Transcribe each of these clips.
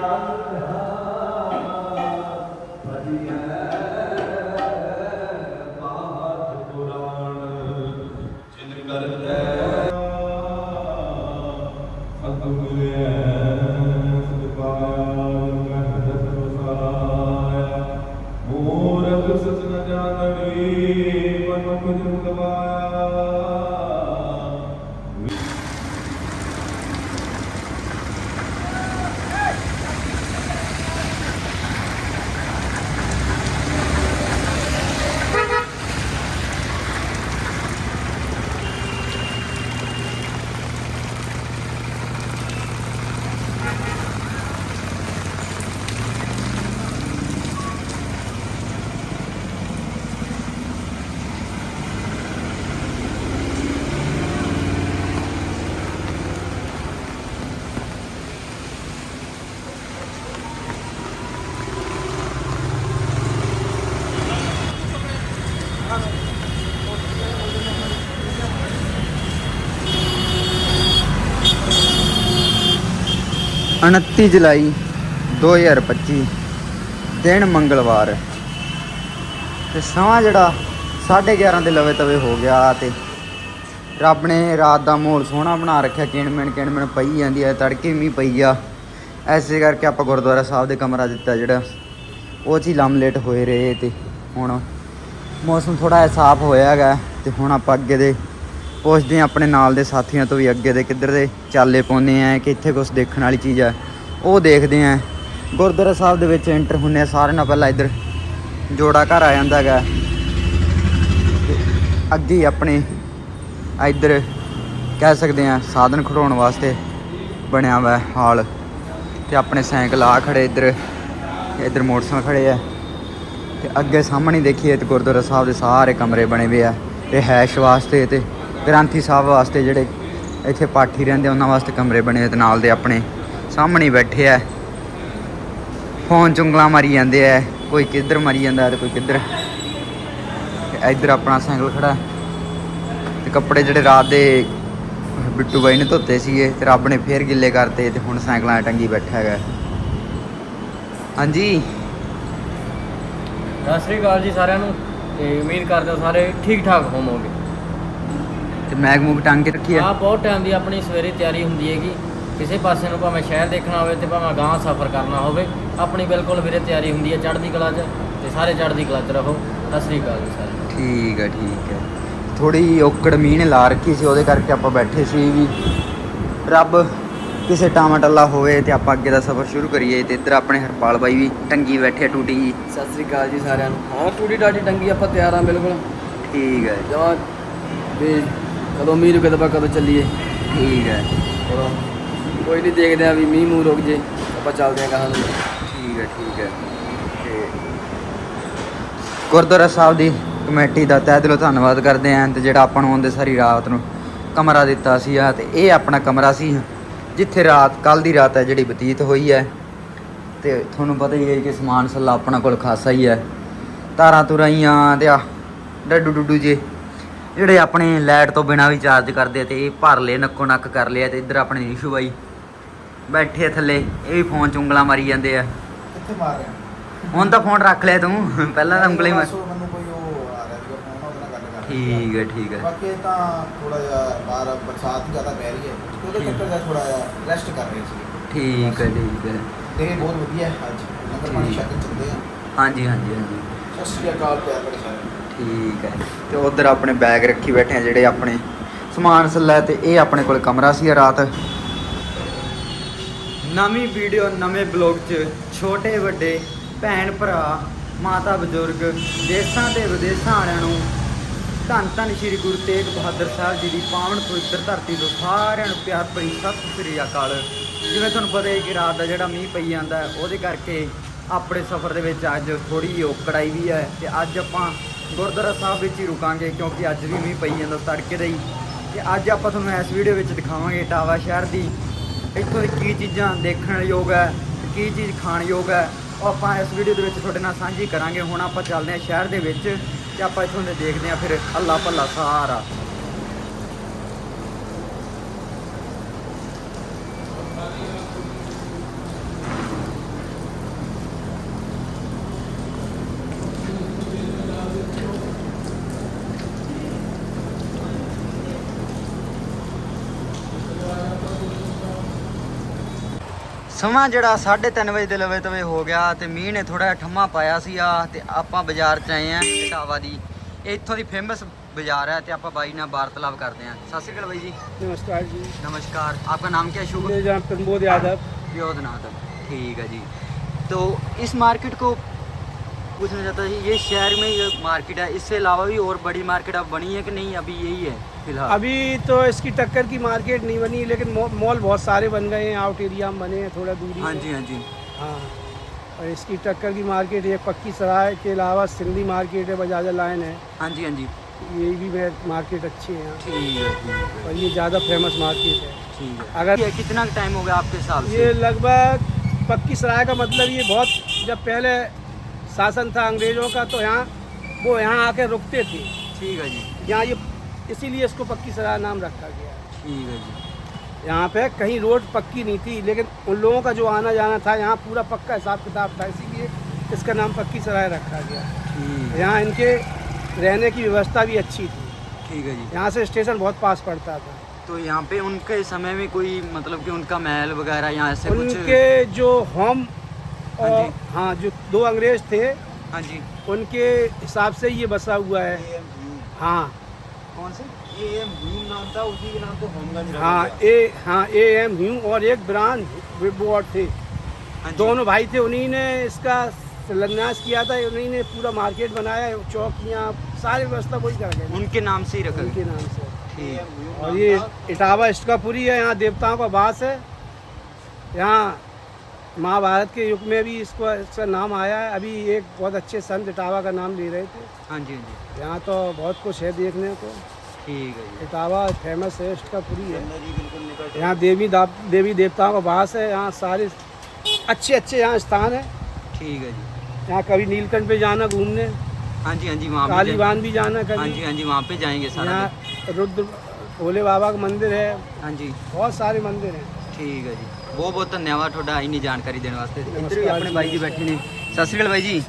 God. 29 ਜੁਲਾਈ 2025 ਦਿਨ ਮੰਗਲਵਾਰ। ਤੇ ਸਮਾਂ ਜਿਹੜਾ 11:30 ਦੇ ਲਵੇ ਤਵੇ ਹੋ ਗਿਆ ਤੇ ਰੱਬ ਨੇ ਰਾਤ ਦਾ ਮਾਹੌਲ ਸੋਹਣਾ ਬਣਾ ਰੱਖਿਆ ਕਿਣ ਮਿਣ ਕਿਣ ਮਿਣ ਪਈ ਜਾਂਦੀ ਹੈ ਤੜਕੇ ਵੀ ਪਈ ਆ। ਐਸੇ ਕਰਕੇ ਆਪਾਂ ਗੁਰਦੁਆਰਾ ਸਾਹਿਬ ਦੇ ਕਮਰਾ ਦਿੱਤਾ ਜਿਹੜਾ, ਉਹ ਚੀ ਲੰਮ ਲੇਟ ਹੋਏ ਰਹੇ ਤੇ ਹੁਣ ਮੌਸਮ ਥੋੜਾ ਸਾਫ਼ ਹੋਇਆ ਹੈਗਾ ਤੇ ਹੁਣ ਆਪਾਂ ਅੱਗੇ ਦੇ ਪੁੱਛਦੇ ਹਾਂ ਆਪਣੇ ਨਾਲ ਦੇ ਸਾਥੀਆਂ ਤੋਂ ਵੀ ਅੱਗੇ ਦੇ ਕਿੱਧਰ ਦੇ ਚਾਲੇ ਪਾਉਂਦੇ ਆ, ਕਿ ਇੱਥੇ ਕੁਝ ਦੇਖਣ ਵਾਲੀ ਚੀਜ਼ ਆ। ਉਹ ਦੇਖਦੇ ਆ। ਗੁਰਦੁਆਰਾ ਸਾਹਿਬ ਦੇ ਵਿੱਚ ਐਂਟਰ ਹੁੰਨੇ ਆ ਸਾਰਿਆਂ ਨਾਲ ਪਹਿਲਾਂ ਇੱਧਰ ਜੋੜਾ ਘਰ ਆ ਜਾਂਦਾ ਹੈਗਾ। ਅੱਗੇ ਆਪਣੇ ਇੱਧਰ ਕਹਿ ਸਕਦੇ ਆ ਸਾਧਨ ਖੜਾਉਣ ਵਾਸਤੇ ਬਣਿਆ ਹੋਇਆ ਹਾਲ। ਤੇ ਆਪਣੇ ਸਾਈਕਲ ਆ ਖੜੇ ਇੱਧਰ ਇੱਧਰ ਮੋਟਰਸਾਈਕਲ ਖੜੇ ਆ। ਤੇ ਅੱਗੇ ਸਾਹਮਣੇ ਦੇਖੀਏ ਤੇ ਗੁਰਦੁਆਰਾ ਸਾਹਿਬ ਦੇ ਸਾਰੇ ਕਮਰੇ ਬਣੇ ਹੋਏ ਆ। ਰਿਹਾਇਸ਼ ਵਾਸਤੇ ਤੇ ਗ੍ਰੰਥੀ ਸਾਹਿਬ ਵਾਸਤੇ ਜਿਹੜੇ ਇੱਥੇ ਪਾਠੀ ਰਹਿੰਦੇ ਉਹਨਾਂ ਵਾਸਤੇ ਕਮਰੇ ਬਣੇ ਹੋਏ ਤੇ ਨਾਲ ਦੇ ਆਪਣੇ ਸਾਹਮਣੇ ਬੈਠੇ ਆ। ਫੋਨ ਚੁੰਗਲਾਂ ਮਾਰੀ ਜਾਂਦੇ ਆ, ਕੋਈ ਕਿੱਧਰ ਮਾਰੀ ਜਾਂਦਾ ਤੇ ਕੋਈ ਕਿੱਧਰ। ਇੱਧਰ ਆਪਣਾ ਸਾਈਕਲ ਖੜਾ। ਤੇ ਕੱਪੜੇ ਜਿਹੜੇ ਰਾਤ ਦੇ ਬਿੱਟੂ ਬਾਈ ਨੇ ਧੋਤੇ ਸੀਗੇ ਤੇ ਰੱਬ ਨੇ ਫੇਰ ਗਿੱਲੇ ਕਰਤੇ ਤੇ ਹੁਣ ਸਾਈਕਲਾਂ ਟੰਗੀ ਬੈਠਾ ਹੈਗਾ। ਹਾਂਜੀ। ਸਤਿ ਸ੍ਰੀ ਅਕਾਲ ਜੀ ਸਾਰਿਆਂ ਨੂੰ ਤੇ ਉਮੀਦ ਕਰਦੇ ਸਾਰੇ ਠੀਕ ਠਾਕ ਹੋਵੋਗੇ। ਤੇ ਮੈਗ ਮੂਗ ਟੰਗ ਕੇ ਰੱਖੀ ਆ। ਆ ਬਹੁਤ ਟਾਈਮ ਦੀ ਆਪਣੀ ਸਵੇਰੇ ਤਿਆਰੀ ਹੁੰਦੀ ਹੈਗੀ। ਕਿਸੇ ਪਾਸੇ ਨੂੰ ਭਾਵੇਂ ਸ਼ਹਿਰ ਦੇਖਣਾ ਹੋਵੇ ਤੇ ਭਾਵੇਂ ਗਾਂਹ ਸਫ਼ਰ ਕਰਨਾ ਹੋਵੇ ਆਪਣੀ ਬਿਲਕੁਲ ਵੀਰੇ ਤਿਆਰੀ ਹੁੰਦੀ ਹੈ ਚੜ੍ਹਦੀ ਕਲਾ 'ਚ ਤੇ ਸਾਰੇ ਚੜ੍ਹਦੀ ਕਲਾ 'ਚ ਰਹੋ। ਸਤਿ ਸ੍ਰੀ ਅਕਾਲ ਜੀ ਸਾਰਿਆਂ ਨੂੰ। ਠੀਕ ਹੈ ਠੀਕ ਹੈ ਥੋੜੀ ਔਕੜ ਮੀਂਹ ਨੇ ਲਾ ਰੱਖੀ ਸੀ ਉਹਦੇ ਕਰਕੇ ਆਪਾਂ ਬੈਠੇ ਸੀ ਵੀ ਰੱਬ ਕਿਸੇ ਟਾਮਾ ਟੱਲਾ ਹੋਵੇ ਤੇ ਆਪਾਂ ਅੱਗੇ ਦਾ ਸਫ਼ਰ ਸ਼ੁਰੂ ਕਰੀਏ ਤੇ ਇੱਧਰ ਆਪਣੇ ਹਰਪਾਲ ਬਾਈ ਵੀ ਟੰਗੀ ਬੈਠੇ ਆ ਟੂਟੀ ਜੀ। ਸਤਿ ਸ੍ਰੀ ਅਕਾਲ ਜੀ ਸਾਰਿਆਂ ਨੂੰ। ਹਾਂ ਟੂਟੀ ਟਾਟੀ ਟੰਗੀ ਆਪਾਂ ਤਿਆਰ ਆ ਬਿਲਕੁਲ। ਠੀਕ ਹੈ ਜਮਾ ਵੀ ਕਦੋਂ ਮੀਂਹ ਰੁਕੇ ਤਾਂ ਆਪਾਂ ਕਦੋਂ ਚੱਲੀਏ। ਠੀਕ ਹੈ। ਚਲੋ ਕੋਈ ਨਹੀਂ ਦੇਖਦੇ ਆ ਵੀ ਮੀਂਹ ਮੂੰਹ ਰੁਕ ਜੇ ਆਪਾਂ ਚੱਲਦੇ ਆ ਕਹਾਂ ਨੂੰ। ਠੀਕ ਹੈ ਠੀਕ ਹੈ। ਤੇ ਗੁਰਦੁਆਰਾ ਸਾਹਿਬ ਦੀ ਕਮੇਟੀ ਦਾ ਤਹਿ ਦਿਲੋਂ ਧੰਨਵਾਦ ਕਰਦੇ ਆਂ ਤੇ ਜਿਹੜਾ ਆਪਾਂ ਨੂੰ ਆਉਂਦੇ ਸਾਰੀ ਰਾਤ ਨੂੰ ਕਮਰਾ ਦਿੱਤਾ ਸੀ ਆ ਤੇ ਇਹ ਆਪਣਾ ਕਮਰਾ ਸੀ ਜਿੱਥੇ ਰਾਤ ਕੱਲ ਦੀ ਰਾਤ ਹੈ ਜਿਹੜੀ ਬਤੀਤ ਹੋਈ ਹੈ। ਤੇ ਤੁਹਾਨੂੰ ਪਤਾ ਹੀ ਹੈ ਕਿ ਸਮਾਨ ਸੱਲਾ ਆਪਣਾ ਕੋਲ ਖਾਸਾ ਹੀ ਹੈ। ਤਾਰਾਂ ਤੁਰਾਈਆਂ ਤੇ ਆ ਡੱਡੂ ਡੁੱਡੂ ਜੇ। ਜਿਹੜੇ ਆਪਣੇ ਲਾਈਟ ਤੋਂ ਬਿਨਾ ਵੀ ਚਾਰਜ ਕਰਦੇ ਤੇ ਇਹ ਭਰ ਲਏ ਨੱਕੋ ਨੱਕ ਕਰ ਲਿਆ ਤੇ ਇੱਧਰ ਆਪਣੇ ਈਸ਼ੂ ਬਾਈ ਬੈਠੇ ਥੱਲੇ ਇਹ ਵੀ ਫੋਨ ਚ ਉਂਗਲਾਂ ਮਾਰੀ ਜਾਂਦੇ ਆ। ਕਿੱਥੇ ਮਾਰ ਰਿਹਾ? ਹੁਣ ਤਾਂ ਫੋਨ ਰੱਖ ਲਿਆ ਤੂੰ ਪਹਿਲਾਂ ਤਾਂ ਉਂਗਲੀ ਮਾਰ ਬਸ ਉਹ ਮੈਨੂੰ ਕੋਈ ਉਹ ਆ ਰਿਹਾ ਸੀਗਾ ਫੋਨ ਉਹਦੇ ਨਾਲ ਗੱਲ ਕਰ ਠੀਕ ਹੈ ਠੀਕ ਹੈ। ਬਾਕੀ ਇਹ ਤਾਂ ਥੋੜਾ ਜਿਹਾ ਬਾਹਰ ਬਰਸਾਤ ਜ਼ਿਆਦਾ ਪੈ ਰਹੀ ਹੈ ਉਹਦੇ। ਚੱਕਰ ਦਾ ਥੋੜਾ ਜਿਹਾ ਰੈਸਟ ਕਰ ਰਹੇ ਸੀ ਠੀਕ ਹੈ ਠੀਕ ਹੈ। ਤੇ ਇਹ ਬਹੁਤ ਵਧੀਆ ਹੈ ਅੱਜ ਨੰਬਰ ਪਾਣੀ। ਛੱਕ ਚੱਲਦੇ ਆ। ਹਾਂਜੀ ਹਾਂਜੀ ਹਾਂਜੀ। ਸਤਿ ਸ਼੍ਰੀ ਅਕਾਲ ਪਿਆਰ ਬੜੇ ਸਾਰੇ ਠੀਕ ਹੈ। ਤੇ ਉਧਰ ਆਪਣੇ ਬੈਗ ਰੱਖੀ ਬੈਠੇ ਆ ਜਿਹੜੇ ਆਪਣੇ ਸਮਾਨ ਸੱਲਾ ਤੇ ਇਹ ਆਪਣੇ ਕੋਲ ਕਮਰਾ ਸੀ ਰਾਤ। ਨਵੀਂ ਵੀਡੀਓ, ਨਵੇਂ ਬਲੌਗ 'ਚ ਛੋਟੇ, ਵੱਡੇ, ਭੈਣ, ਭਰਾ, ਮਾਤਾ, ਬਜ਼ੁਰਗ, ਦੇਸ਼ਾਂ ਤੇ ਵਿਦੇਸ਼ਾਂ ਵਾਲਿਆਂ ਨੂੰ ਧੰਨ ਧੰਨ ਸ਼੍ਰੀ ਗੁਰੂ ਤੇਗ ਬਹਾਦਰ ਸਾਹਿਬ ਜੀ ਦੀ ਪਾਵਨ ਪਵਿੱਤਰ ਧਰਤੀ ਤੋਂ ਸਾਰਿਆਂ ਨੂੰ ਪਿਆਰ ਭਰੀ ਸਤਿ ਸ੍ਰੀ ਅਕਾਲ। ਜਿਵੇਂ ਤੁਹਾਨੂੰ ਪਤਾ ਹੈ ਕਿ ਰਾਤ ਦਾ ਜਿਹੜਾ ਮੀਂਹ ਪਈ ਜਾਂਦਾ ਉਹਦੇ ਕਰਕੇ ਆਪਣੇ ਸਫ਼ਰ ਦੇ ਵਿੱਚ ਅੱਜ ਥੋੜੀ ਜਿਹੀ ਔਕੜ ਆਈ ਵੀ ਹੈ ਤੇ ਅੱਜ ਆਪਾਂ ਗੁਰਦੁਆਰਾ ਸਾਹਿਬ ਵਿੱਚ ਹੀ ਰੁਕਾਂਗੇ ਕਿਉਂਕਿ ਅੱਜ ਵੀ ਮੀਂਹ ਪਈ ਜਾਂਦਾ ਤੜਕੇ ਦਾ ਹੀ। ਤੇ ਅੱਜ ਆਪਾਂ ਤੁਹਾਨੂੰ ਇਸ ਵੀਡੀਓ ਵਿੱਚ ਦਿਖਾਵਾਂਗੇ ਟਾਵਾ ਸ਼ਹਿਰ ਦੀ। ਇੱਥੋਂ ਦੀ ਕੀ ਚੀਜ਼ਾਂ ਦੇਖਣ ਯੋਗ ਹੈ, ਕੀ ਚੀਜ਼ ਖਾਣ ਯੋਗ ਹੈ, ਉਹ ਆਪਾਂ ਇਸ ਵੀਡੀਓ ਦੇ ਵਿੱਚ ਤੁਹਾਡੇ ਨਾਲ ਸਾਂਝੀ ਕਰਾਂਗੇ। ਹੁਣ ਆਪਾਂ ਚੱਲਦੇ ਹਾਂ ਸ਼ਹਿਰ ਦੇ ਵਿੱਚ ਤੇ ਆਪਾਂ ਇੱਥੋਂ ਦੇ ਦੇਖਦੇ ਹਾਂ ਫਿਰ ਅੱਲਾ ਭੱਲਾ ਸਹਾਰਾ ਸਮਾਂ ਜਿਹੜਾ 3:30 ਵਜੇ ਦੇ ਲਵੇ ਤਵੇ ਹੋ ਗਿਆ ਤੇ ਮੀਂਹ ਨੇ ਥੋੜਾ ਜਿਹਾ ਠੰਮਾ ਪਾਇਆ ਸੀ ਆ ਤੇ ਆਪਾਂ ਬਾਜ਼ਾਰ ਚ ਆਏ ਆ ਇਟਾਵਾ ਦੀ ਇਹ ਇੱਥੋਂ ਦੀ ਫੇਮਸ ਬਾਜ਼ਾਰ ਹੈ ਤੇ ਆਪਾਂ ਬਾਈ ਨਾਲ ਵਾਰਤਾਲਾਪ ਕਰਦੇ ਆ ਸਤਿ ਸ਼੍ਰੀ ਅਕਾਲ ਬਾਈ ਜੀ नमस्कार जी नमस्कार आपका नाम क्या है शुभ मेरे नाम प्रमोद यादव योधनाथ ठीक है जी तो इस मार्केट को पूछना चाहता है ये शहर में ये मार्केट है इससे अलावा भी और बड़ी मार्केट अब बनी है कि नहीं? अभी यही है फ़िलहाल। अभी तो इसकी टक्कर की मार्केट नहीं बनी लेकिन मॉल बहुत सारे बन गए हैं आउट एरिया में बने हैं थोड़ा दूरी हाँ जी हाँ जी। हाँ और इसकी टक्कर की मार्केट एक पक्की सराय के अलावा सिंधी मार्केट है बजाजा लाइन है। हाँ जी हाँ जी। ये भी मार्केट अच्छी है ठीक है और ये ज़्यादा फ़ेमस मार्केट है। ठीक है। अगर ये कितना टाइम हो गया आपके साथ ये लगभग पक्की सराय का मतलब ये बहुत जब पहले शासन था अंग्रेज़ों का तो यहाँ वो यहाँ आके रुकते थे। ठीक है जी। यहाँ ये इसीलिए इसको पक्की सराय नाम रखा गया। ठीक है जी। यहाँ पे कहीं रोड पक्की नहीं थी लेकिन उन लोगों का जो आना जाना था यहाँ पूरा पक्का हिसाब किताब था इसीलिए इसका नाम पक्की सराय रखा गया। यहाँ इनके रहने की व्यवस्था भी अच्छी थी। ठीक है जी। यहाँ से स्टेशन बहुत पास पड़ता था। तो यहाँ पे उनके समय में कोई मतलब कि उनका महल वगैरह यहाँ कुछ उनके जो होम और जी। हाँ जो दो अंग्रेज़ थे हाँ जी। उनके हिसाब से ये बसा हुआ है। हाँ। कौन से? ये भीम नाम था उसी के नाम पे होमगंज हाँ ए हाँ ए एम ह्यू और एक ब्रांड बोर्ड थे। हाँ दोनों भाई थे उन्हीं ने इसका शिलान्यास किया था उन्हीं ने पूरा मार्केट बनाया चौकियाँ सारी व्यवस्था वही कर गए उनके नाम से ही रखा उनके नाम से। ठीक और ये इटावा इष्टकापुरी है यहाँ देवताओं का वास है। यहाँ महाभारत के युग में भी इसको इसका नाम आया है। अभी एक बहुत अच्छे संत इटावा का नाम ले रहे थे। हाँ जी हाँ जी। यहाँ तो बहुत कुछ है देखने को। ठीक है इटावा फ़ेमस है इसका पूरी है। यहाँ देवी देवी देवताओं का वास है। यहाँ सारे अच्छे अच्छे यहाँ स्थान है। ठीक है जी। यहाँ कभी नीलकंठ पे जाना घूमने। हाँ जी हाँ जी वहाँ कालीबान भी जाना कभी। हाँ जी हाँ जी वहाँ पे जाएँगे यहाँ रुद्र भोले बाबा का मंदिर है। हाँ जी। बहुत सारे मंदिर हैं। ठीक है जी। ਬਹੁਤ ਬਹੁਤ ਧੰਨਵਾਦ ਤੁਹਾਡਾ ਇੰਨੀ ਜਾਣਕਾਰੀ ਦੇਣ ਵਾਸਤੇ ਇੱਧਰ ਵੀ ਨਮਸਕਾਰ ਆਪਣੇ ਜੀ। ਬਾਈ ਜੀ ਬੈਠੇ ਨੇ ਸਤਿ ਸ਼੍ਰੀ ਅਕਾਲ ਬਾਈ ਜੀ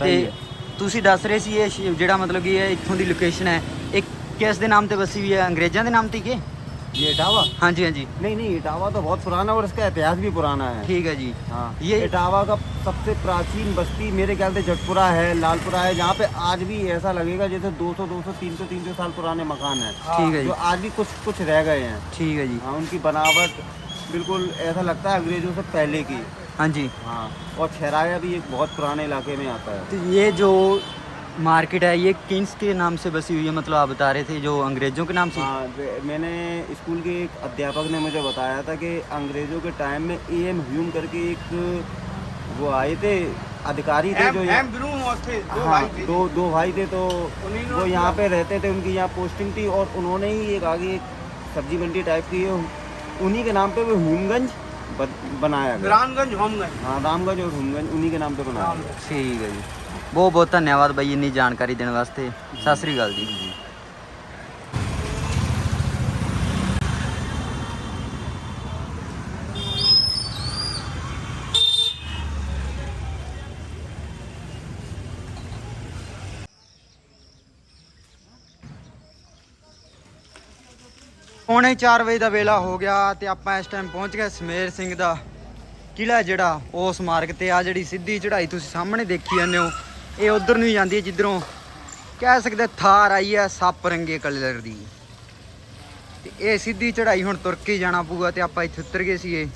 ਤੇ ਤੁਸੀਂ ਦੱਸ ਰਹੇ ਸੀ ਇਹ ਸ਼- ਜਿਹੜਾ ਮਤਲਬ ਕਿ ਇਹ ਇੱਥੋਂ ਦੀ ਲੋਕੇਸ਼ਨ ਹੈ ਇਹ ਕਿਸ ਦੇ ਨਾਮ ਤੇ ਵਸੀ ਹੋਈ ਹੈ ਅੰਗਰੇਜ਼ਾਂ ਦੇ ਨਾਮ ਤੇ ਕਿ ये इटावा ਹਾਂਜੀ ਹਾਂਜੀ नहीं नहीं इटावा तो बहुत पुराना और इसका इतिहास भी पुराना है ਠੀਕ ਹੈ ਜੀ हाँ ये- ये इटावा का सबसे प्राचीन बस्ती मेरे ख्याल से जटपुरा है लालपुरा है जहाँ पे आज भी ऐसा लगेगा जैसे 200 200 300 300 साल पुराने मकान हैं ठीक है जी जो आज भी कुछ कुछ रह गए हैं ਠੀਕ ਹੈ ਜੀ हाँ उनकी बनावट बिल्कुल ऐसा लगता है अंग्रेज़ों से पहले की। हाँ जी। हाँ और छहराया भी एक बहुत पुराने इलाके में आता है। तो ये जो मार्केट है ये किस के नाम से बसी हुई है मतलब आप बता रहे थे जो अंग्रेज़ों के नाम से? हाँ मैंने स्कूल के एक अध्यापक ने मुझे बताया था कि अंग्रेज़ों के टाइम में ए एम ह्यूम करके एक वो आए थे अधिकारी थे जो यहाँ- हाँ दो दो भाई थे तो वो यहाँ पे रहते थे उनकी यहाँ पोस्टिंग थी और उन्होंने ही एक आगे एक सब्ज़ी मंडी टाइप की है उन्हीं के नाम पे वो हुमगंज बन- बनाया गया रामगंज होमगंज हाँ रामगंज और हुमगंज उन्हीं के नाम पे बनाया गया ਠੀਕ ਹੈ ਜੀ ਬਹੁਤ ਬਹੁਤ ਧੰਨਵਾਦ ਬਾਈ ਇੰਨੀ ਜਾਣਕਾਰੀ ਦੇਣ ਵਾਸਤੇ ਸਤਿ ਸ੍ਰੀ ਅਕਾਲ ਜੀ ਪੌਣੇ 4 ਵਜੇ ਦਾ ਵੇਲਾ ਹੋ ਗਿਆ ਤੇ ਆਪਾਂ ਇਸ ਟਾਈਮ ਪਹੁੰਚ ਗਏ ਸਮੇਰ ਸਿੰਘ ਦਾ ਕਿਲਾ ਜਿਹੜਾ ਉਸ ਮਾਰਗ ਤੇ। ਆ ਜਿਹੜੀ ਸਿੱਧੀ ਚੜ੍ਹਾਈ ਤੁਸੀਂ ਸਾਹਮਣੇ ਦੇਖੀ ਜਾਂਦੇ ਹੋ, ਇਹ ਉਧਰ ਨੂੰ ਹੀ ਜਾਂਦੀ ਹੈ ਜਿੱਧਰੋਂ ਕਹਿ ਸਕਦੇ ਥਾਰ ਆਈ ਹੈ ਸੱਪ ਰੰਗੇ ਕਲਰ ਦੀ। ਤੇ ਇਹ ਸਿੱਧੀ ਚੜ੍ਹਾਈ ਹੁਣ ਤੁਰ ਕੇ ਜਾਣਾ ਪਊਗਾ ਤੇ ਆਪਾਂ ਇੱਥੇ ਉਤਰ ਗਏ ਸੀਗੇ।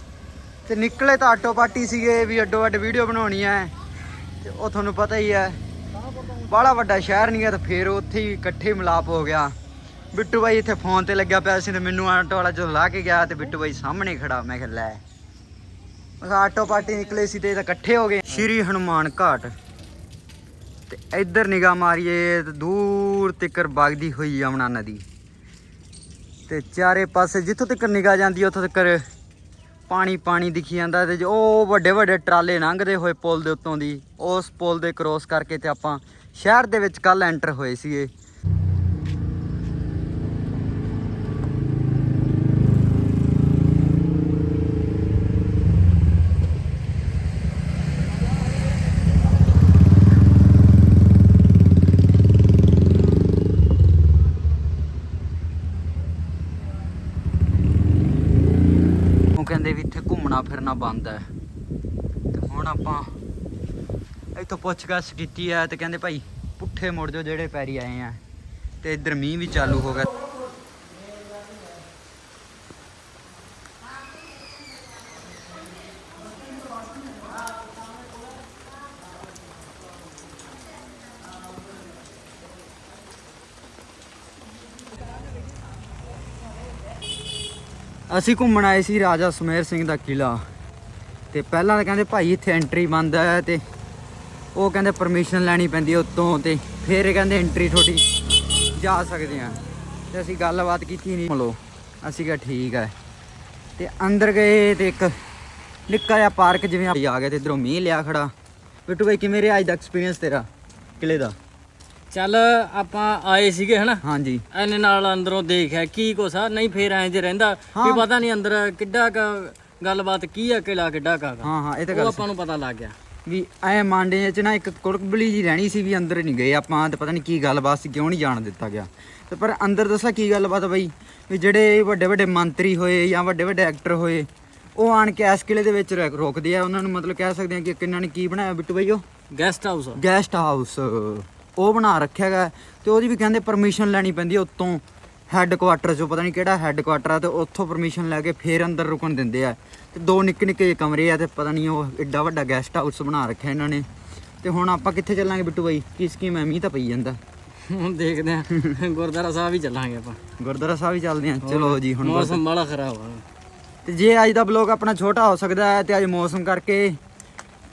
ਤੇ ਨਿਕਲੇ ਤਾਂ ਆਟੋ ਪਾਟੀ ਸੀਗੇ ਵੀ ਅੱਡੋ ਅੱਡ ਵੀਡੀਓ ਬਣਾਉਣੀ ਹੈ। ਤੇ ਉਹ ਤੁਹਾਨੂੰ ਪਤਾ ਹੀ ਹੈ, ਬਾਹਲਾ ਵੱਡਾ ਸ਼ਹਿਰ ਨਹੀਂ ਹੈ ਤਾਂ ਫੇਰ ਉੱਥੇ ਹੀ ਇਕੱਠੇ ਮਿਲਾਪ ਹੋ ਗਿਆ। ਬਿੱਟੂ ਬਾਈ ਇੱਥੇ ਫੋਨ ਤੇ ਲੱਗਿਆ ਪਿਆ ਸੀ ਤੇ ਮੈਨੂੰ ਆਟੋ ਵਾਲਾ ਜਦੋਂ ਲਾ ਕੇ ਗਿਆ ਤੇ ਬਿੱਟੂ ਬਾਈ ਸਾਹਮਣੇ ਖੜਾ। ਮੈਂ ਕਿਹਾ, ਲੈ। ਮੈਂ ਕਿਹਾ, ਆਟੋ ਪਾਰਟੀ ਨਿਕਲੇ ਸੀ ਤੇ ਇਹ ਤਾਂ ਇਕੱਠੇ ਹੋ ਗਏ। ਸ਼੍ਰੀ ਹਨੂਮਾਨ ਘਾਟ। ਤੇ ਇੱਧਰ ਨਿਗਾਹ ਮਾਰੀਏ ਤੇ ਦੂਰ ਤੱਕਰ ਵਗਦੀ ਹੋਈ ਯਮੁਨਾ ਨਦੀ। ਤੇ ਚਾਰੇ ਪਾਸੇ ਜਿੱਥੋਂ ਤੱਕ ਨਿਗਾਹ ਜਾਂਦੀ ਉੱਥੋਂ ਤੱਕ ਪਾਣੀ ਪਾਣੀ ਦਿਖੀ ਜਾਂਦਾ ਤੇ ਉਹ ਵੱਡੇ ਵੱਡੇ ਟਰਾਲੇ ਲੰਘਦੇ ਹੋਏ ਪੁਲ ਦੇ ਉੱਤੋਂ ਦੀ, ਉਸ ਪੁਲ ਦੇ ਕ੍ਰੋਸ ਕਰਕੇ ਤੇ ਆਪਾਂ ਸ਼ਹਿਰ ਦੇ ਵਿੱਚ ਕੱਲ ਐਂਟਰ ਹੋਏ ਸੀਗੇ ਉਹ ਕਹਿੰਦੇ ਵੀ ਇੱਥੇ ਘੁੰਮਣਾ ਫਿਰਨਾ ਬੰਦ ਹੈ। ਤੇ ਹੁਣ ਆਪਾਂ ਇੱਥੋਂ ਪੁੱਛਗਛ ਕੀਤੀ ਹੈ ਤੇ ਕਹਿੰਦੇ ਭਾਈ ਪੁੱਠੇ ਮੁੜ ਜਾਓ ਜਿਹੜੇ ਪੈਰੀ ਆਏ ਆ। ਤੇ ਇੱਧਰ ਮੀਂਹ ਵੀ ਚਾਲੂ ਹੋ ਗਿਆ। ਅਸੀਂ ਘੁੰਮਣ ਆਏ ਸੀ ਰਾਜਾ ਸੁਮੇਰ ਸਿੰਘ ਦਾ ਕਿਲਾ ਤੇ ਪਹਿਲਾਂ ਤਾਂ ਕਹਿੰਦੇ ਭਾਈ ਇੱਥੇ ਐਂਟਰੀ ਬੰਦ ਹੈ ਤੇ ਉਹ ਕਹਿੰਦੇ ਪਰਮਿਸ਼ਨ ਲੈਣੀ ਪੈਂਦੀ ਹੈ ਉੱਤੋਂ ਤੇ ਫਿਰ ਕਹਿੰਦੇ ਐਂਟਰੀ ਥੋੜੀ ਜਾ ਸਕਦੇ ਆ ਤੇ ਅਸੀਂ ਗੱਲਬਾਤ ਕੀਤੀ ਨਹੀਂ। ਮਲੋ, ਅਸੀਂ ਕਿਹਾ ਠੀਕ ਹੈ। ਤੇ ਅੰਦਰ ਗਏ ਤੇ ਇੱਕ ਨਿੱਕਾ ਜਿਹਾ ਪਾਰਕ ਜਿਵੇਂ ਆ ਗਿਆ ਤੇ ਇਧਰੋਂ ਮੀਂਹ ਲਿਆ ਖੜਾ। ਬਿੱਟੂ ਭਾਈ ਕਿਵੇਂ ਰਿਹਾ ਅੱਜ ਦਾ ਐਕਸਪੀਰੀਅੰਸ ਤੇਰਾ ਕਿਲੇ ਦਾ? ਚੱਲ ਆਪਾਂ ਆਏ ਸੀਗੇ ਹਨਾ? ਹਾਂਜੀ। ਐਨੇ ਨਾਲ ਅੰਦਰੋਂ ਦੇਖਿਆ ਕੀ ਕੁਛ ਆ ਨਹੀਂ ਫੇਰ ਐਂ ਜੇ ਰਹਿੰਦਾ। ਵੀ ਪਤਾ ਨਹੀਂ ਅੰਦਰ ਕਿੱਡਾ ਕ ਗੱਲਬਾਤ ਕੀ ਆ ਕਿਲਾ ਕਿੱਡਾ ਕਾ ਹਾਂ ਹਾਂ ਇਹ ਤਾਂ ਉਹ ਗੱਲ ਆਪਾਂ ਨੂੰ ਪਤਾ ਲੱਗ ਗਿਆ। ਵੀ ਐ ਮਾਂਡੇ ਚ ਨਾ ਇੱਕ ਕੁੜਕਬਲੀ ਜੀ ਰਹਿਣੀ ਸੀ ਵੀ ਅੰਦਰ ਨਹੀਂ ਗਏ ਆਪਾਂ ਤੇ ਪਤਾ ਨਹੀਂ ਕੀ ਗੱਲਬਾਤ ਸੀ ਕਿਉਂ ਨਹੀਂ ਜਾਣ ਦਿੱਤਾ ਗਿਆ। ਤੇ ਪਰ ਅੰਦਰ ਦੱਸਾਂ ਕੀ ਗੱਲਬਾਤ ਬਈ ਵੀ ਜਿਹੜੇ ਵੱਡੇ ਵੱਡੇ ਮੰਤਰੀ ਹੋਏ ਜਾਂ ਵੱਡੇ ਵੱਡੇ ਐਕਟਰ ਹੋਏ ਉਹ ਆਣ ਕੇ ਇਸ ਕਿਲੇ ਦੇ ਵਿੱਚ ਰੁਕ- ਰੁਕਦੇ ਆ। ਉਹਨਾਂ ਨੂੰ ਮਤਲਬ ਕਹਿ ਸਕਦੇ ਆ ਕਿ ਕਿੰਨਾਂ ਨੇ ਕੀ ਬਣਾਇਆ ਬਿੱਟੂ ਬਈ ਉਹ? ਗੈਸਟ ਹਾਊਸ ਗੈਸਟ ਹਾਊਸ ਉਹ ਬਣਾ ਰੱਖਿਆ ਗਾ ਤੇ ਉਹਦੀ ਵੀ ਕਹਿੰਦੇ ਪਰਮਿਸ਼ਨ ਲੈਣੀ ਪੈਂਦੀ ਉੱਤੋਂ ਹੈੱਡ ਕੁਆਟਰ ਚੋਂ ਪਤਾ ਨਹੀਂ ਕਿਹੜਾ ਹੈੱਡ ਕੁਆਟਰ ਆ ਤੇ ਉੱਥੋਂ ਪਰਮਿਸ਼ਨ ਲੈ ਕੇ ਫੇਰ ਅੰਦਰ ਰੁਕਣ ਦਿੰਦੇ ਆ। ਤੇ ਦੋ ਨਿੱਕੇ ਨਿੱਕੇ ਕਮਰੇ ਆ ਤੇ ਪਤਾ ਨਹੀਂ ਉਹ ਐਡਾ ਵੱਡਾ ਗੈਸਟ ਹਾਊਸ ਬਣਾ ਰੱਖਿਆ ਇਹਨਾਂ ਨੇ। ਤੇ ਹੁਣ ਆਪਾਂ ਕਿੱਥੇ ਚੱਲਾਂਗੇ ਬਿੱਟੂ ਬਾਈ? ਕੀ ਸਕੀਮ ਐ ਮੀਂਹ ਤਾਂ ਪਈ ਜਾਂਦਾ। ਹੁਣ ਦੇਖਦੇ ਆ। ਗੁਰਦੁਆਰਾ ਸਾਹਿਬ ਹੀ ਚੱਲਾਂਗੇ ਆਪਾਂ। ਗੁਰਦੁਆਰਾ ਸਾਹਿਬ ਹੀ ਚੱਲਦੇ ਆ। ਚਲੋ ਜੀ ਹੁਣ ਮੌਸਮ ਬੜਾ ਖਰਾਬ ਆ। ਤੇ ਜੇ ਅੱਜ ਦਾ ਬਲੌਗ ਆਪਣਾ ਛੋਟਾ ਹੋ ਸਕਦਾ ਹੈ ਤੇ ਅੱਜ ਮੌਸਮ ਕਰਕੇ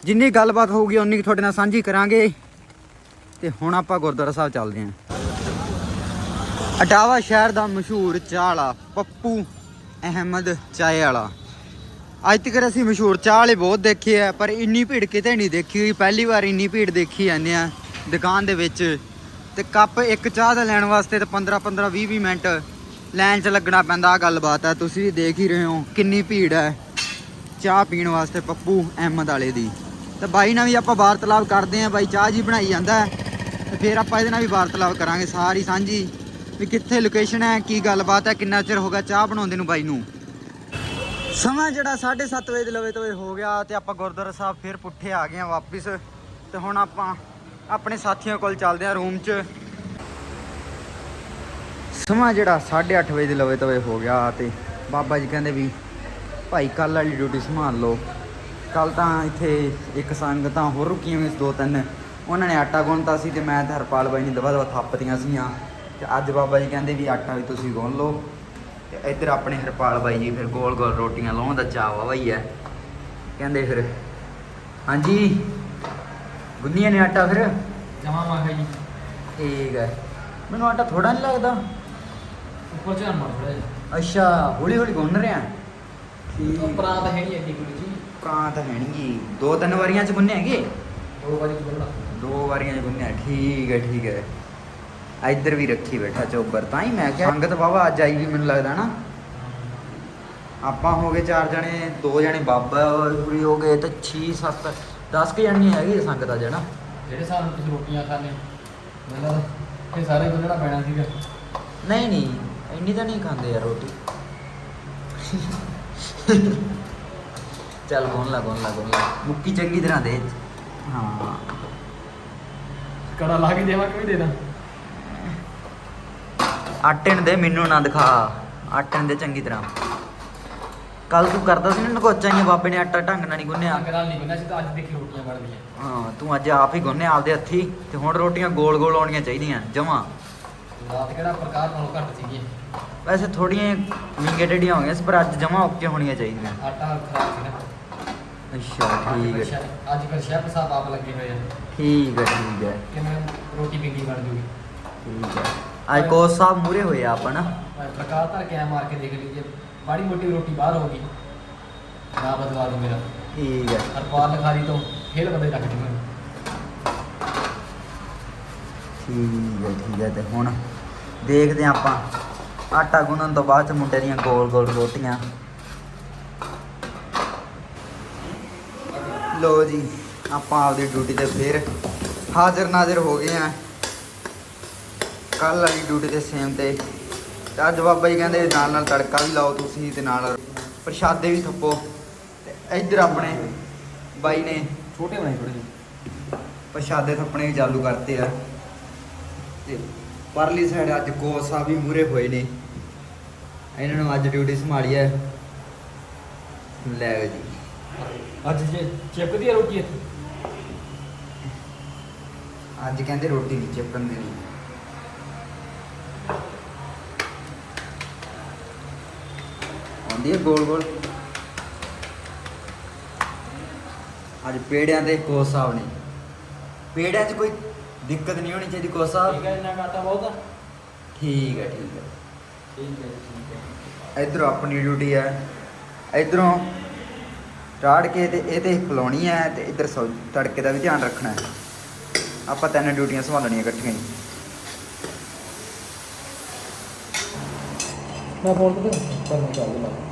ਜਿੰਨੀ ਗੱਲਬਾਤ ਹੋਊਗੀ ਉਨੀ ਤੁਹਾਡੇ ਨਾਲ ਸਾਂਝੀ ਕਰਾਂਗੇ। ਤੇ ਹੁਣ ਆਪਾਂ ਗੁਰਦੁਆਰਾ ਸਾਹਿਬ ਚੱਲਦੇ ਹਾਂ। ਅਟਾਵਾ ਸ਼ਹਿਰ ਦਾ ਮਸ਼ਹੂਰ ਚਾਹ ਵਾਲਾ ਪੱਪੂ ਅਹਿਮਦ ਚਾਏ ਵਾਲਾ। ਅੱਜ ਤੱਕ ਅਸੀਂ ਮਸ਼ਹੂਰ ਚਾਹ ਵਾਲੇ ਬਹੁਤ ਦੇਖੇ ਆ, ਪਰ ਇੰਨੀ ਭੀੜ ਕਿਤੇ ਨਹੀਂ ਦੇਖੀ ਹੋਈ। ਪਹਿਲੀ ਵਾਰ ਇੰਨੀ ਭੀੜ ਦੇਖੀ ਜਾਂਦੇ ਆ ਦੁਕਾਨ ਦੇ ਵਿੱਚ। ਤੇ ਕੱਪ ਇੱਕ ਚਾਹ ਦਾ ਲੈਣ ਵਾਸਤੇ ਤੇ 15 15 20 20 ਮਿੰਟ ਲਾਈਨ 'ਚ ਲੱਗਣਾ ਪੈਂਦਾ ਆ ਗੱਲਬਾਤ ਹੈ। ਤੁਸੀਂ ਵੀ ਦੇਖ ਹੀ ਰਹੇ ਹੋ ਕਿੰਨੀ ਭੀੜ ਹੈ ਚਾਹ ਪੀਣ ਵਾਸਤੇ ਪੱਪੂ ਅਹਿਮਦ ਵਾਲੇ ਦੀ। ਤੇ ਬਾਈ ਨਾਲ ਵੀ ਆਪਾਂ ਵਾਰਤਾਲਾਪ ਕਰਦੇ ਆਂ ਬਾਈ ਚਾਹ ਜੀ ਬਣਾਈ ਜਾਂਦਾ ਹੈ। ਤੇ ਫਿਰ ਆਪਾਂ ਇਹਦੇ ਨਾਲ ਵੀ ਵਾਰਤਾਲਾਪ ਕਰਾਂਗੇ ਸਾਰੀ ਸਾਂਝੀ ਵੀ ਕਿੱਥੇ ਲੋਕੇਸ਼ਨ ਹੈ, ਕੀ ਗੱਲਬਾਤ ਹੈ, ਕਿੰਨਾ ਚਿਰ ਹੋ ਗਿਆ ਚਾਹ ਬਣਾਉਂਦੇ ਨੂੰ ਬਾਈ ਨੂੰ। ਸਮਾਂ ਜਿਹੜਾ 7:30 ਵਜੇ ਦੇ ਲਵੇ ਤੋਂ ਹੋ ਗਿਆ ਤੇ ਆਪਾਂ ਗੁਰਦੁਆਰਾ ਸਾਹਿਬ ਫਿਰ ਪੁੱਠੇ ਆ ਗਏ ਆ ਵਾਪਿਸ ਤੇ ਹੁਣ ਆਪਾਂ ਆਪਣੇ ਸਾਥੀਆਂ ਕੋਲ ਚੱਲਦੇ ਆ ਰੂਮ 'ਚ। ਸਮਾਂ ਜਿਹੜਾ 8:30 ਵਜੇ ਦੇ ਲਵੇ ਤਵੇ ਹੋ ਗਿਆ ਤੇ ਬਾਬਾ ਜੀ ਕਹਿੰਦੇ ਵੀ ਭਾਈ ਕੱਲ ਵਾਲੀ ਡਿਊਟੀ ਸੰਭਾਲ ਲਓ। ਕੱਲ ਤਾਂ ਇੱਥੇ ਇੱਕ ਸੰਗਤਾਂ ਹੋਰ ਰੁਕੀਆਂ ਹੋਈਆਂ ਦੋ ਤਿੰਨ। ਉਹਨਾਂ ਨੇ ਆਟਾ ਗੁੰਨਤਾ ਸੀ ਤੇ ਮੈਂ ਤੇ ਹਰਪਾਲ ਬਾਈ ਨੇ ਦਵਾ ਦਵਾ ਥਾਪਤੀਆਂ ਸੀਆਂ। ਤੇ ਅੱਜ ਬਾਬਾ ਜੀ ਕਹਿੰਦੇ ਵੀ ਆਟਾ ਵੀ ਤੁਸੀਂ ਗੁੰਨ ਲਓ। ਤੇ ਇੱਧਰ ਆਪਣੇ ਹਰਪਾਲ ਬਾਈ ਜੀ ਫਿਰ ਗੋਲ ਗੋਲ ਰੋਟੀਆਂ ਲਾਉਣ ਦਾ ਚਾਅ ਵਾ ਹੀ ਕਹਿੰਦੇ ਫਿਰ ਹਾਂਜੀ ਗੁੰਨੀਆਂ ਨੇ ਆਟਾ ਫਿਰ? ਜਮਾ ਮਾਖਾ ਜੀ। ਠੀਕ ਹੈ। ਮੈਨੂੰ ਆਟਾ ਥੋੜਾ ਨਹੀਂ ਲੱਗਦਾ। ਉੱਪਰ ਝਾਨ ਮਾਰ ਥੋੜਾ ਅੱਛਾ ਹੌਲੀ ਹੌਲੀ ਗੁੰਨ ਰਿਹਾ? ਠੀਕ। ਪ੍ਰਾਂਤ ਹੈ ਨਹੀਂ ਐਡੀ ਕੁੜੀ ਜੀ। ਪ੍ਰਾਂਤ ਹੈ ਨੀ ਗੀ। ਦੋ ਤਿੰਨ ਵਾਰੀਆਂ ਚ ਗੁੰਨੇ ਹੈਗੇ? ਦੋ ਵਾਰੀ ਬੋਲਣਾ ਦੋ ਵਾਰੀਆਂ ਚ ਗੁੰਨਿਆ ਠੀਕ ਹੈ ਠੀਕ ਹੈ। ਇੱਧਰ ਵੀ ਰੱਖੀ ਬੈਠਾ ਚੋਬਰ। ਤਾਂ ਹੀ ਮੈਂ ਕਿਹਾ ਸੰਗਤ ਬਾਬਾ ਅੱਜ ਆਈ ਵੀ ਮੈਨੂੰ ਲੱਗਦਾ ਨਾ। ਆਪਾਂ ਹੋ ਗਏ ਚਾਰ ਜਣੇ ਦੋ ਜਣੇ ਬਾਬਾ ਪੂਰੀ ਹੋ ਗਏ ਤੇ 6 7 10 ਕੇ ਜਣੀਆਂ ਹੈਗੀ ਸੰਗਤ ਅੱਜ ਨਾ? ਜਿਹੜੇ ਨਾਲ ਤੁਸੀਂ ਰੋਟੀਆਂ ਖਾਣੇ ਮੈਨੂੰ ਇਹ ਸਾਰੇ ਗੁੰਨਣਾ ਪੈਣਾ ਸੀਗਾ। ਨਹੀਂ ਨਹੀਂ ਇੰਨੀ ਤਾਂ ਨਹੀਂ ਖਾਂਦੇ ਯਾਰ ਰੋਟੀ। ਚੱਲ ਗੁੰਨ ਲਾ ਗੁੰਨ ਲਾ ਗੁੰਨ ਲਾ। ਮੁੱਕੀ ਚੰਗੀ ਤਰ੍ਹਾਂ ਦੇ। ਹਾਂ। ਕੜਾ ਲਾ ਕੇ ਦੇਵਾਂ ਕਿ ਵੀ ਦੇਣਾ? ਆਟੇ ਨੂੰ ਦੇ ਮੈਨੂੰ ਨਾ ਦਿਖਾ। ਆਟੇ ਨੂੰ ਦੇ ਚੰਗੀ ਤਰ੍ਹਾਂ। ਕੱਲ ਤੂੰ ਕਰਦਾ ਸੀ ਨਾ ਨਕੋਚਾਈਆਂ ਬਾਬੇ ਨੇ ਆਟਾ ਢੰਗ ਨਾਲ ਨਹੀਂ ਗੁੰਨਿਆ। ਕੜਾ ਨਹੀਂ ਗੁੰਨਿਆ ਸੀ ਤਾਂ ਅੱਜ ਦੇਖੀ ਰੋਟੀਆਂ ਬਣਦੀਆਂ ਹਾਂ ਤੂੰ ਅੱਜ ਆਪ ਹੀ ਗੁੰਨੇ ਆਪਦੇ ਹੱਥੀ ਤੇ ਹੁਣ ਰੋਟੀਆਂ ਗੋਲ ਗੋਲ ਆਉਣੀਆਂ ਚਾਹੀਦੀਆਂ ਜਮਾਂ। ਰਾਤ ਕਿਹੜਾ ਪ੍ਰਕਾਰ ਨਾਲੋਂ ਘੱਟ ਸੀਗੀਆਂ। ਵੈਸੇ ਥੋੜੀਆਂ ਵਿੰਗੇ ਟੇਡੀਆਂ ਹੋ ਗਈਆਂ ਪਰ ਅੱਜ ਜਮਾਂ ਓਕੇ ਹੋਣੀਆਂ ਚਾਹੀਦੀਆਂ। ਆਟਾ ਖਰਾਬ ਸੀ ਨਾ। ਅੱਛਾ ਠੀਕ ਹੈ। ਅੱਜ ਕੱਲ ਸ਼ੈਫ ਸਾਹਿਬ ਆਪ ਲੱਗੇ ਹੋਏ ਆ। ਠੀਕ ਹੈ ਠੀਕ ਹੈ। ਕਿਵੇਂ ਰੋਟੀ ਪਿੰਗੀ ਬਣ ਜੂਗੀ। ਠੀਕ ਹੈ। ਅੱਜ ਕੋਚ ਸਾਹਿਬ ਮੂਰੇ ਹੋਏ ਆ ਆਪਾਂ ਨਾ। ਪ੍ਰਕਾਰ ਧਰ ਕੇ ਮਾਰ ਕੇ ਦੇਖ ਲੀਜੀਏ ਬਾੜੀ ਮੋਟੀ ਰੋਟੀ ਬਾਹਰ ਹੋ ਗਈ। ਨਾ ਬਦਲਾ ਦੋ ਮੇਰਾ। ਠੀਕ ਹੈ। ਹਰਪਾਲ ਲਖਾਰੀ ਤੋਂ ਫੇਲ ਬੰਦੇ ਰੱਖ ਦੂੰਗਾ ਠੀਕ ਹੈ ਠੀਕ ਹੈ ਤੇ ਹੁਣ ਦੇਖਦੇ ਆਪਾਂ। ਆਟਾ ਗੁੰਨਣ ਤੋਂ ਬਾਅਦ ਚ ਮੁੰਡੇ ਦੀਆਂ ਗੋਲ ਗੋਲ ਰੋਟੀਆਂ। ਲੋ ਜੀ ਆਪਾਂ ਆਪਦੀ ਡਿਊਟੀ ਤੇ ਫੇਰ ਹਾਜ਼ਰ ਨਾਜ਼ਰ ਹੋ ਗਏ ਆ। ਕੱਲ ਵਾਲੀ ਡਿਊਟੀ ਤੇ ਸੇਮ ਤੇ। ਅੱਜ ਬਾਬਾ ਜੀ ਕਹਿੰਦੇ ਨਾਲ ਨਾਲ ਤੜਕਾ ਵੀ ਲਾਓ ਤੁਸੀਂ ਤੇ ਨਾਲ ਪ੍ਰਸ਼ਾਦੇ ਵੀ ਥੱਪੋ। ਤੇ ਇੱਧਰ ਆਪਣੇ ਬਾਈ ਨੇ ਛੋਟੇ ਬਣਾਈ ਥੋੜੇ ਜਿਹੇ। ਪ੍ਰਸ਼ਾਦੇ ਥੱਪਣੇ ਵੀ ਚਾਲੂ ਕਰਤੇ ਆ। ਤੇ ਪਰਲੀ ਸਾਈਡ ਅੱਜ ਕੋਚ ਸਾਹਿਬ ਵੀ ਮੂਰੇ ਹੋਏ ਨੇ। ਇਹਨਾਂ ਨੂੰ ਅੱਜ ਡਿਊਟੀ ਸੰਭਾਲੀ ਹੈ ਲੈ ਜੀ। ਅੱਜ ਜੇ ਚਿਪਕਦੀ ਆ ਰੋਟੀ ਇੱਥੇ? ਅੱਜ ਕਹਿੰਦੇ ਰੋਟੀ ਨਹੀਂ ਚਿਪਕਣ ਦੇਣੀ। ਆਉਂਦੀ ਹੈ ਗੋਲ ਗੋਲ। ਅੱਜ ਪੇੜਿਆਂ ਦੇ ਕੋਚ ਸਾਹਿਬ ਨੇ। ਪੇੜਿਆਂ 'ਚ ਕੋਈ ਦਿੱਕਤ ਨਹੀਂ ਹੋਣੀ ਚਾਹੀਦੀ ਕੋਚ ਸਾਹਿਬ? ਠੀਕ ਹੈ ਇੰਨਾ ਘਾਟਾ ਬਹੁਤ ਆ। ਠੀਕ ਹੈ ਠੀਕ ਹੈ ਠੀਕ ਹੈ ਠੀਕ ਹੈ ਇਧਰੋਂ ਆਪਣੀ ਡਿਊਟੀ ਹੈ ਇਧਰੋਂ ਚਾੜ ਕੇ ਤੇ ਇਹ ਤੇ ਖਲਾਉਣੀ ਹੈ ਤੇ ਇਧਰ ਤੜਕੇ ਦਾ ਵੀ ਧਿਆਨ ਰੱਖਣਾ ਹੈ। ਆਪਾਂ ਤਿੰਨ ਡਿਊਟੀਆਂ ਸੰਭਾਲਣੀਆਂ ਇਕੱਠੀਆਂ ਹੀ। ਮੈਂ ਫੋਨ ਤੇ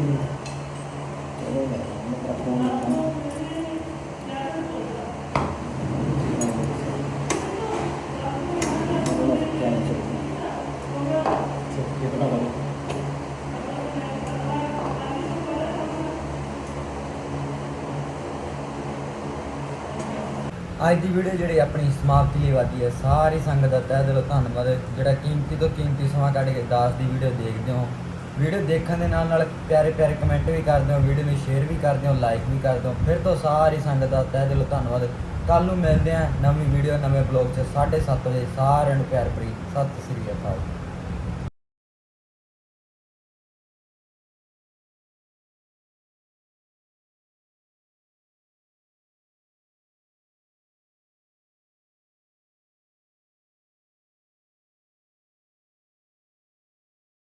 ਅੱਜ ਦੀ ਵੀਡੀਓ ਜਿਹੜੀ ਆਪਣੀ ਸਮਾਪਤੀ ਲਈ ਵਾਦੀ ਹੈ, ਸਾਰੀ ਸੰਗਤ ਦਾ ਤਹਿ ਦਿਲੋਂ ਧੰਨਵਾਦ। ਜਿਹੜਾ ਕੀਮਤੀ ਤੋਂ ਕੀਮਤੀ ਸਮਾਂ ਕੱਢ ਕੇ ਦਾਸ ਦੀ ਵੀਡੀਓ ਦੇਖਦੇ ਹੋ ਵੀਡੀਓ ਦੇਖਣ ਦੇ ਨਾਲ ਨਾਲ ਪਿਆਰੇ ਪਿਆਰੇ ਕਮੈਂਟ ਵੀ ਕਰਦੇ ਹੋ ਵੀਡੀਓ ਨੂੰ ਸ਼ੇਅਰ ਵੀ ਕਰਦੇ ਹੋ ਲਾਈਕ ਵੀ ਕਰਦੇ ਹੋ। ਫਿਰ ਤੋਂ ਸਾਰੀ ਸੰਗਤ ਦਾ ਤਹਿ ਦਿਲੋਂ ਧੰਨਵਾਦ। ਕੱਲ ਨੂੰ ਮਿਲਦੇ ਹਾਂ ਨਵੀਂ ਵੀਡੀਓ ਨਵੇਂ ਬਲੌਗ 'ਚ 7:30 ਵਜੇ। ਸਾਰਿਆਂ ਨੂੰ ਪਿਆਰ ਭਰੀ ਸਤਿ ਸ੍ਰੀ ਅਕਾਲ।